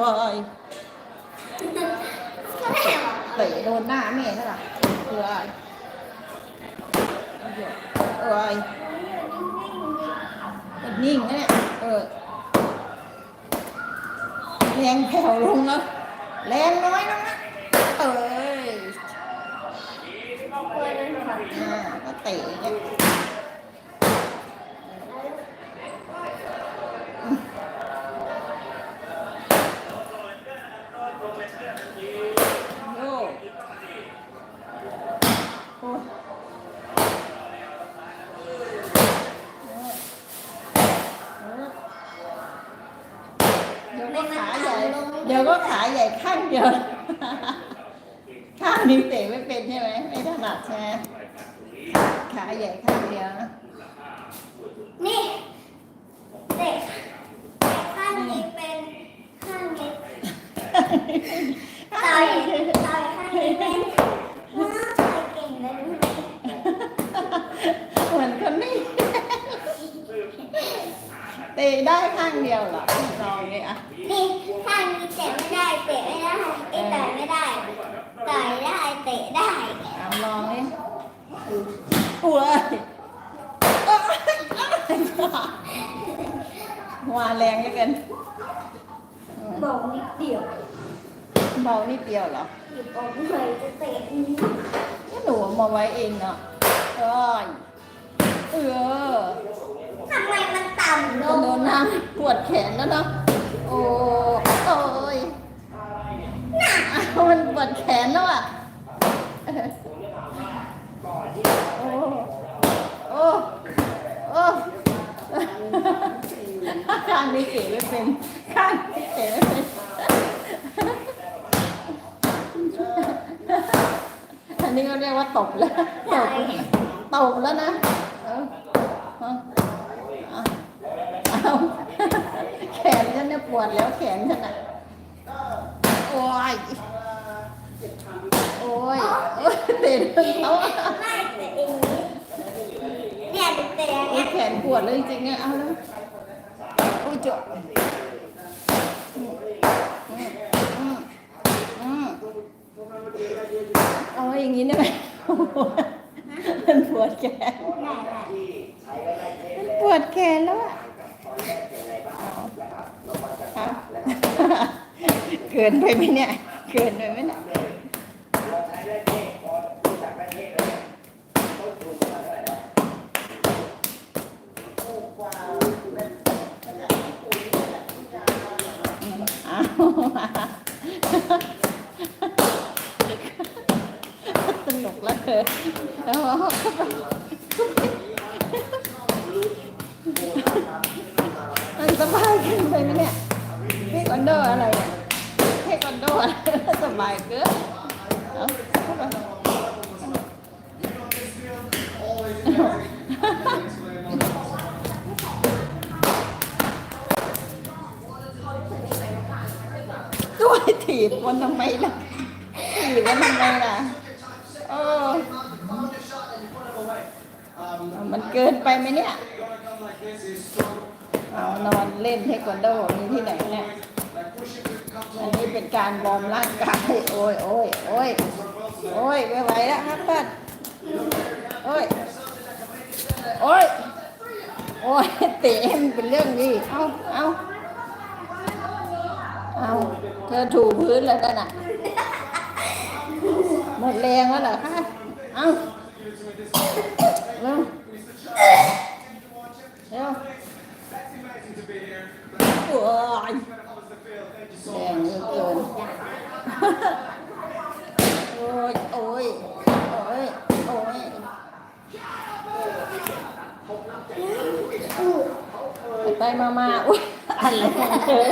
วายเตะโดนหน้าแม่เท่าไหร่วายเอ้ยนิ่งนะเนี่ยเออแรงแผ่วลงแล้วแรงน้อยลงนะเอ้ยอ่าก็เตะเนี่ยโย่โอ้เดี๋ยวก็ขาใหญ่ เดี๋ยวก็ขาใหญ่ข้าง เดียวข้างนี้เตะไม่เป็นใช่ไหมไม่ถนัดใช่ไหมขาใหญ่ข้างเดียวนะนี่เด็กข้างนี้เป็นข้างนี้ต่อยต่อยข้างนี้เป็นว้าวต่อยเก่งเลยรู้ไหมเหมือนคนนี้เตะได้ข้างเดียวเหรอลองนี่อะนี่ข้างนี้เตะไม่ได้เตะไม่ได้ไอ้ต่อยไม่ได้ ต่อยได้เตะได้เอาลองนี่อ้วยว่าแรงเหลือเกินบอกนิดเดียวเบานิดเดียวเหรอหยิบออกเลยจะเตะนี้นี่หนูเอามาไว้เองเนาะเอ้ยเออทำไมมันต่ำลจะงโดนน้ำปวดแขนแล้วเนาะ โอ้โอ้ยอ้าวมันปวดแขนแล้วอะ โอ้โอ้โอ้ข้างนี้เก๋ไม่เป็น ข้างนี้เก๋ไม่เป็น อันนี้ก็เรียกว่า ตบแล้วตบตบแล้วนะเอาเอาเออแขนฉันเนี่ยปวดแล้วแขนฉันอะโอ้ยโอ้ยเตะเขาเนี่ยเตะอย่างโอ้เงี้ยแขนปวดเลยจริงๆเนี่ยเอาแล้วโอ้ยเจาะอืมอืมอืมเอาอย่างนี้ได้ไหม มันปวดแขนมันปวดแขนแล้วอะเกินไปไหมเนี่ย เกินไปไหมเนี่ยเอาสนุกแล้วเกินเอาเข้าไป มันสบายขึ้นไปไหมเนี่ยเทควันโดอะไรเนี่ยเทควันโดอะไรสบายเกินเอาเข้าไปตัวถีบมันทำไมล่ะถีบมันทำไมล่ะโอ้มันเกินไปไหมเนี่ยเอานอนเล่นเทควันโดมีที่ไหนเนี่ย อันนี้เป็นการวอมร่างกาย โอ้ยโอ้ยโอ้ยโอ้ยไม่ไหวแล้วครับเพื่อนโอ้ย โอ้ย โอ้ยเตะมันเป็นเรื่องดี เอาเอาเอาเธอถูพื้นแล้วกันอะ หมดแรงแล้วเหรอคะ เอา เร็วโอ้ยแรงเหลือเกินโอ้ยโอ้ยโอ้ยโอ้ยไปมามาอุ้ยอะไรของเธอ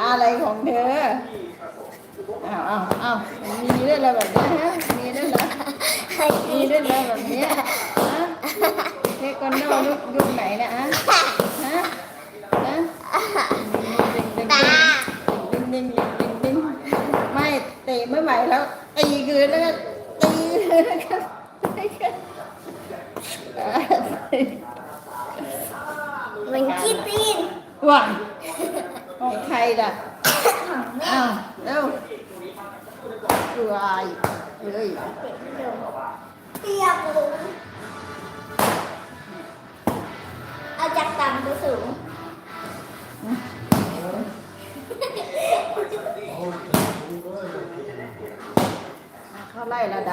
อะไรของเธออ้าวอ้าวอ้าวมีด้วยอะไรแบบนี้ฮะมีด้วยเหรอมีด้วยเหรอแบบนี้ฮะ เทควันโดยุคยุคไหนนะฮะฮะฮะตาดึงดึงดึงดึงดึงดึงไม่เตะไม่ไหวแล้วตีคืนแล้วก็ตีคืนแล้วก็ตีคืนมันขี้ตีนว้าของใครล่ะอ้าวเร็วคืออะไรเฮ้ย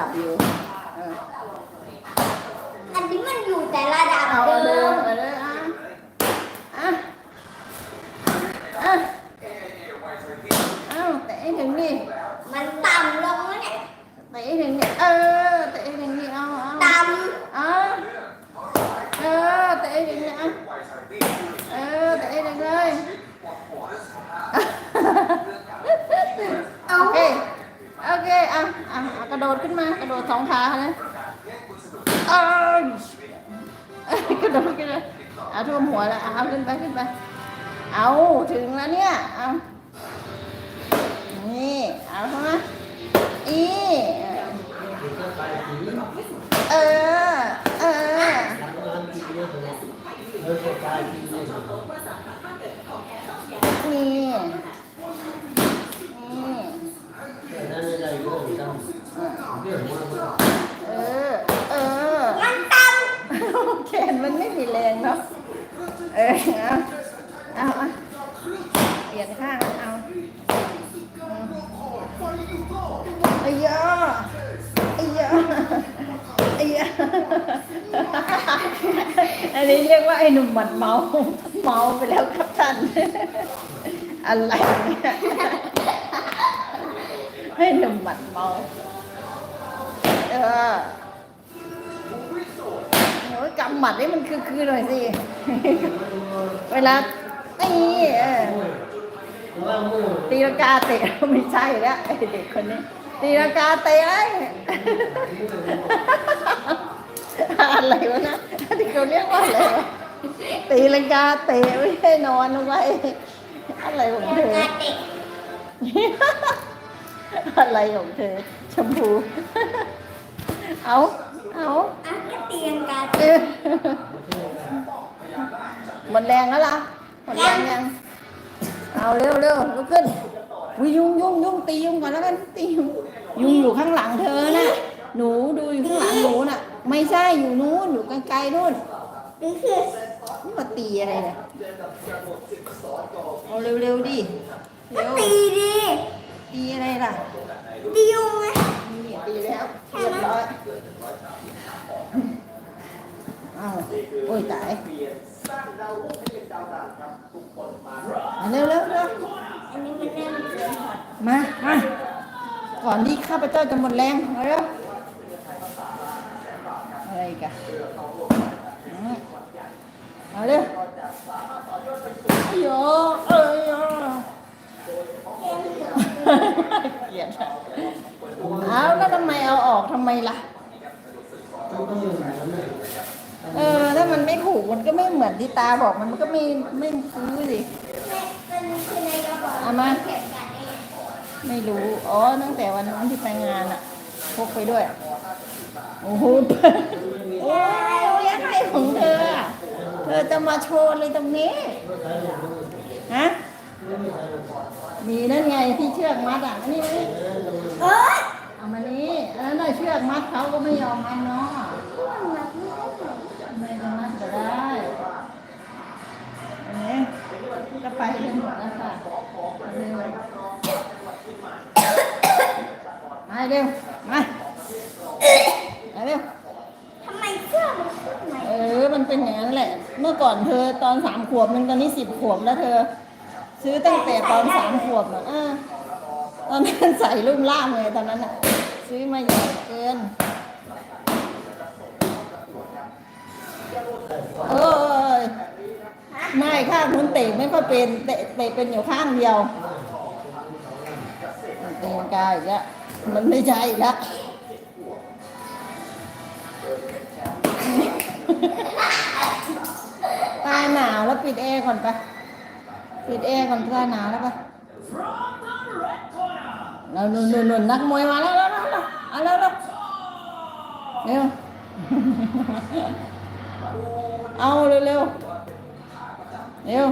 ไล่ระดับอยู่เออ อันนี้มันอยู่แต่ระดับ เอา เดิ เดิ ม มเอาเลยอะอะอะเอาแต่ให้ถึงนี่ มันต่ำลงแล้วเนี่ย แต่ให้ถึงนี่เออแต่ให้ถึงนี่เอาเอา ต่ เอาเออแต่ให้ถึงนี่เอาเออแต่ให้ถึงเลยำเอา โอเคโอเคอะอะอะก ระโดดขึ้นมากระโดดสองขาเลยเอ้ยเอ้ยกระโดดขึ้นเลยเอาท่วมหัวแล้วเอาขึ้นไปขึ้นไป เอาถึงแล้วเนี่ยเอานี่เอาเข้ามาอีเออเออนี่ เออ เออ มันต่แขนมันไม่มีแรงเนาะ เออ เอาเอาเอาเปลี่ยนข้าง เอาอืมไอ้ยาไอ้ยาไอ้ยาอันนี้เรียกว่าไอ้หนุ่มหมัดเมา เมาไปแล้วครับท่าน อะไรเนี่ยให้หนุ่มหมัดเมา เออโอ้ยกำหมัดนี่มันคือคือหน่อยสิ เวลาตีเออตีลังกาเตะไม่ใช่แล้วไอเด็กคนนี้ ตีลังกาเตะไอ้อะไรวะนะที่เขาเรียกว่าอะไรวะตีลังกาเตะไม่ใช่นอนลงไปอะไรของเธออะไรของเธอชมพู เอาเอาอะก็เตียงกันเออหมดแรงแล้วล่ะหมดแรงยัง เอาเร็วเร็วลุกขึ้นวิยุงยุงยุงตียุงก่อนแล้วกันตียุงยุงอยู่ข้างหลังเธอน่ะ หนูดูอยู่ข้างหลังหนูน่ะ ไม่ใช่อยู่นู้นอยู่ไกลๆนู่นนี่คือนี่มาตีอะไรเนี่ยเอาเร็วๆดิก็เร็วตีดิตีอะไรล่ะตียุงไห มนี่ตีแล้วเรียบร้อยอ้าวโอ้ยตายเร็วเร็วเร็วมามาก่อนที่ข้าพเจ้าจะหมดแรงมาเร็วอะไรกันมาเร็วโยเอ้ยโยเกลียดอะ เอาแล้วทำไมเอาออกทำไมล่ะ เออ ถ้ามันไม่ผูกมันก็ไม่เหมือนที่ตาบอกมันก็ไม่ไม่ซื้อสิแม่เป็นคือในกระบอกเอามาเข็มกัดเองไม่รู้ อ๋อ ตั้งแต่วันนั้นที่ไปงานอะพกไปด้วย โอ้โหโอ้ยอะไรของเธออะเธอจะมาโชว์เลยตรงนี้ ฮะมีนั่นไงที่เชือกมัดอะอันนี้นี่เอ้ย เอามานี่อันนั้นน่ะเชือกมัดเขาก็ไม่ยอมมัดเนาะไม่ต้องมัดก็ได้อันนี้ก็ไปกันหมดแล้วค่ะเอาเร็วมาเร็วมาเร็วทำไมเสื้อมันขึ้นไหมเออ มันเป็นอย่างนั้นแหละ เมื่อก่อนเธอตอนสามขวบมันตอนนี้สิบขวบแล้วเธอ ซื้อตั้งแต่ตอนสามขวบอะ ตอนนั้นใส่รุ่มล่ามเลยตอนนั้นอะ ซื้อมาใหญ่เกิน เออไม่ข้างคุณเตะไม่ค่อยเป็นเตะเตะเป็นอยู่ข้างเดียวเตะกายอีกแล้วมันไม่ใช่อีกแล้วตายหนาวแล้วปิดแอร์ก่อนไปปิดแอร์ก่อนตายหนาวแล้วไป แล้วนุ่นนุ่นนักมวยมาแล้วแล้วแล้วแล้วแล้วเร็วเอาเร็วเร็วเร็ว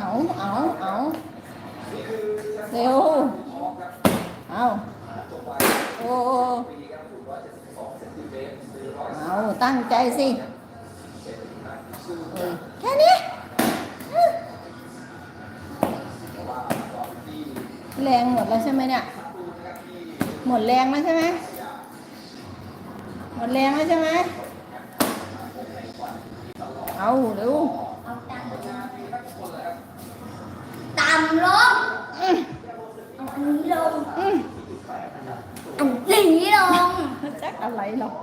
เอาเอาเอาเร็วเอาโอ้โหเอาตั้งใจสิแค่นี้ แรงหมดแล้วใช่ไหมเนี่ย หมดแรงแล้วใช่ไหมหมดแรงแล้วใช่ไหมเอาเร็วเอาต่ำลงต่ำลงอื้อเอาอันนี้ลงอื้ออันนี้ลงจักอะไรหรอก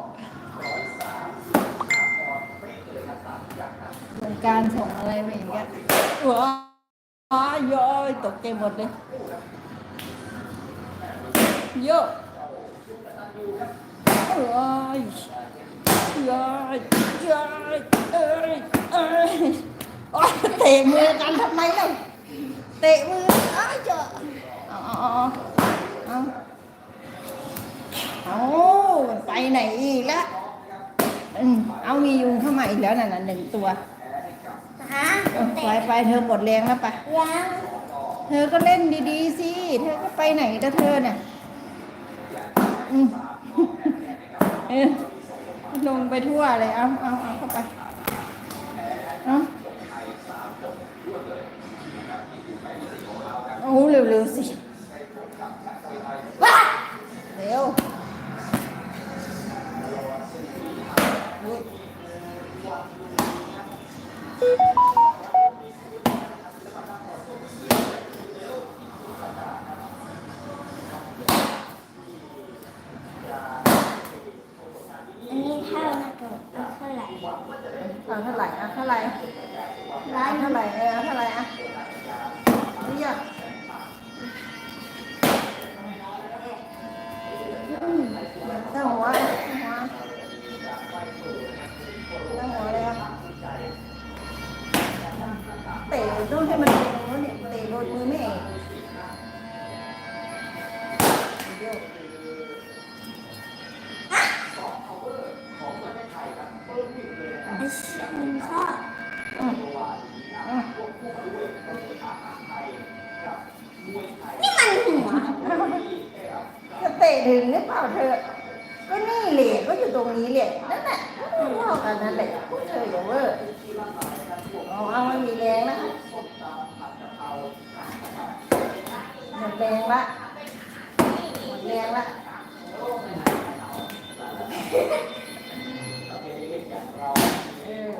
เป็นการส่งอะไรมาอีกอะว้ายโย้อยตกใจหมดเลย โยว้ายย้อยย้อยเอ้ยเอ้ยโอ๊ยเตะมือกันทำไมเล่าเตะมือเอ้ยเจ้าเอาเอาเอาเอาเอาไปไหนอีกล้วอืมเอามียุงเข้ามาอีกแล้วนั่นน่ะหนึ่งตัวฮะไปไปเธอหมดแรงแล้วไปยังเธอก็เล่นดีๆสิ เธอก็ไปไหนแต่เธอเนี่ย เออลงไปทั่วเลยเอาเอาเอาเข้าไปเอาโอ้เร็วๆสิ เออเท่าไหร่อะเรียกเจ้าหัวหัวเจ้าหัวเลยอะเตะต้องให้มันลงแล้วเนี่ยเตะโดนมือไม่เองเดี๋ยว ถึงหรือเปล่าเธอ ก็นี่แหละก็อยู่ตรงนี้แหละนั่นแหละเท่ากันนั่นแหละพวกเธออย่าเวอร์เอาเอามันมีแรงนะหมดแรงละหมดแรงละเออเอา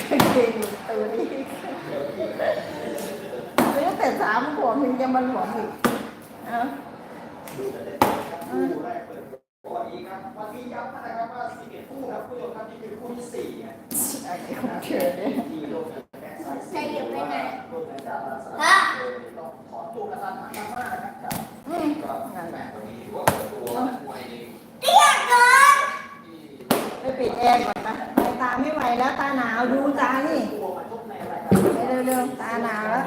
กางเกงตัวนี้ซื้อ แต่สามขวบถึงจะมาหลวมอีกเอาเอาวันนี้ครับวันนี้ย้ำนะครับว่า11คู่ครับผู้ชมครับนี่คือคู่ที่สี่นะไอ้ของเนี่ยที่ลงแบ็คไซด์ใส่ยังไม่ไงฮะถอนตัวกระตันหันมากนะครับก็งานแบบนี้ถือว่าเปิดตัวมวยในเตี้ยเกินไปปิดแอร์ก่อนไปไปตาไม่ไหวแล้วตาหนาวดูตานี่ตัวมาชกในรายการไปเร็วๆตาหนาวแล้ว